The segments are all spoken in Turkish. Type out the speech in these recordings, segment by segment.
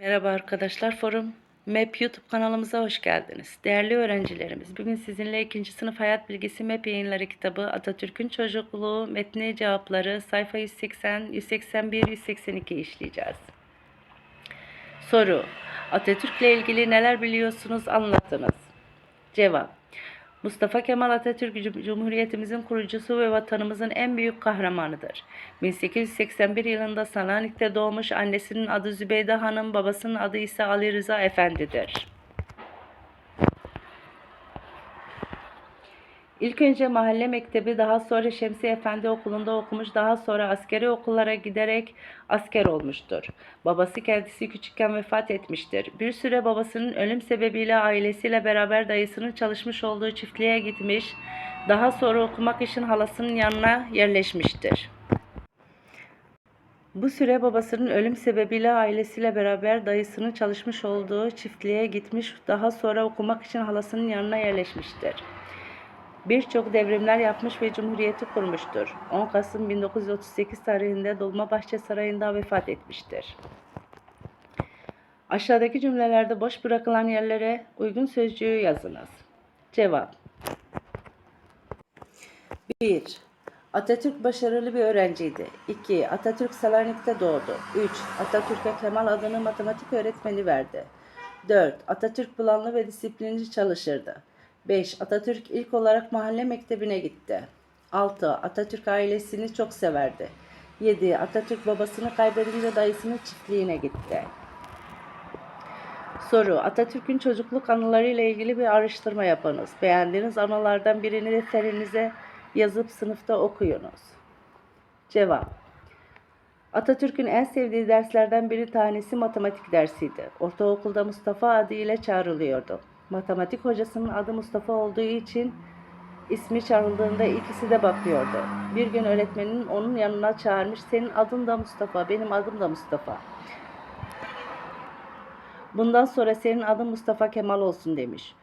Merhaba arkadaşlar, Forum MEP YouTube kanalımıza hoş geldiniz. Değerli öğrencilerimiz, bugün sizinle 2. sınıf hayat bilgisi MEP yayınları kitabı Atatürk'ün çocukluğu, metni cevapları, sayfa 180, 181, 182 işleyeceğiz. Soru, Atatürk'le ilgili neler biliyorsunuz anlatınız. Cevap, Mustafa Kemal Atatürk Cum- Cumhuriyetimizin kurucusu ve vatanımızın en büyük kahramanıdır. 1881 yılında Selanik'te doğmuş annesinin adı Zübeyde Hanım, babasının adı ise Ali Rıza Efendi'dir. İlk önce mahalle mektebi, daha sonra Şemsi Efendi okulunda okumuş, daha sonra askeri okullara giderek asker olmuştur. Babası kendisi küçükken vefat etmiştir. Bir süre babasının ölüm sebebiyle ailesiyle beraber dayısının çalışmış olduğu çiftliğe gitmiş, daha sonra okumak için halasının yanına yerleşmiştir. Bu süre babasının ölüm sebebiyle ailesiyle beraber dayısının çalışmış olduğu çiftliğe gitmiş, daha sonra okumak için halasının yanına yerleşmiştir. Birçok devrimler yapmış ve cumhuriyeti kurmuştur. 10 Kasım 1938 tarihinde Dolmabahçe Sarayı'nda vefat etmiştir. Aşağıdaki cümlelerde boş bırakılan yerlere uygun sözcüğü yazınız. Cevap 1. Atatürk başarılı bir öğrenciydi. 2. Atatürk Selanik'te doğdu. 3. Atatürk'e Kemal adını matematik öğretmeni verdi. 4. Atatürk planlı ve disiplinli çalışırdı. 5. Atatürk ilk olarak mahalle mektebine gitti. 6. Atatürk ailesini çok severdi. 7. Atatürk babasını kaybedince dayısının çiftliğine gitti. Soru. Atatürk'ün çocukluk anılarıyla ilgili bir araştırma yapınız. Beğendiğiniz anılardan birini defterinize yazıp sınıfta okuyunuz. Cevap. Atatürk'ün en sevdiği derslerden biri tanesi matematik dersiydi. Ortaokulda Mustafa adıyla çağrılıyordu. Matematik hocasının adı Mustafa olduğu için ismi çağrıldığında ikisi de bakıyordu. Bir gün öğretmenin onun yanına çağırmış. Senin adın da Mustafa, benim adım da Mustafa. Bundan sonra senin adın Mustafa Kemal olsun demiş.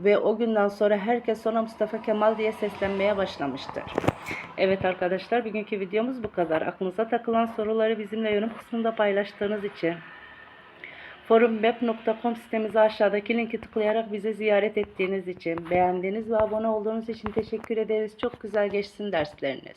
Ve o günden sonra herkes ona Mustafa Kemal diye seslenmeye başlamıştır. Evet arkadaşlar bugünkü videomuz bu kadar. Aklınıza takılan soruları bizimle yorum kısmında paylaştığınız için forumweb.com sitemize aşağıdaki linki tıklayarak bizi ziyaret ettiğiniz için, beğendiğiniz ve abone olduğunuz için teşekkür ederiz. Çok güzel geçsin dersleriniz.